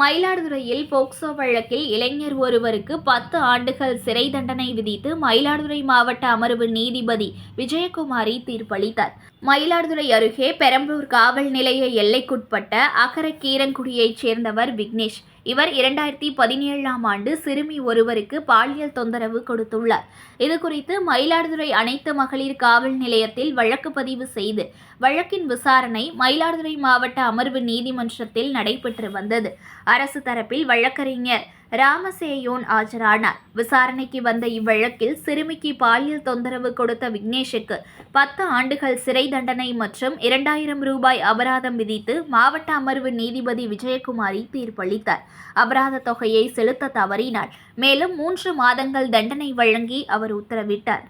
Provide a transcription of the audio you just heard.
மயிலாடுதுறையில் போக்சோ வழக்கில் இளைஞர் ஒருவருக்கு பத்து ஆண்டுகள் சிறை தண்டனை விதித்து மயிலாடுதுறை மாவட்ட அமர்வு நீதிபதி விஜயகுமாரி தீர்ப்பளித்தார். மயிலாடுதுறை அருகே பெரம்பலூர் காவல் நிலைய எல்லைக்குட்பட்ட அகரக்கீரங்குடியைச் சேர்ந்தவர் விக்னேஷ். இவர் இரண்டாயிரத்தி பதினேழாம் ஆண்டு சிறுமி ஒருவருக்கு பாலியல் தொந்தரவு கொடுத்துள்ளார். இதுகுறித்து மயிலாடுதுறை அனைத்து மகளிர் காவல் நிலையத்தில் வழக்கு பதிவு செய்து வழக்கின் விசாரணை மயிலாடுதுறை மாவட்ட அமர்வு நீதிமன்றத்தில் நடைபெற்று வந்தது. அரசு தரப்பில் வழக்கறிஞர் ராமசேயோன் ஆஜரானார். விசாரணைக்கு வந்த இவ்வழக்கில் சிறுமிக்கு பாலியல் தொந்தரவு கொடுத்த விக்னேஷுக்கு பத்து ஆண்டுகள் சிறை தண்டனை மற்றும் இரண்டாயிரம் ரூபாய் அபராதம் விதித்து மாவட்ட அமர்வு நீதிபதி விஜயகுமாரி தீர்ப்பளித்தார். அபராத தொகையை செலுத்த தவறினார். மேலும் மூன்று மாதங்கள் தண்டனை வழங்கி அவர் உத்தரவிட்டார்.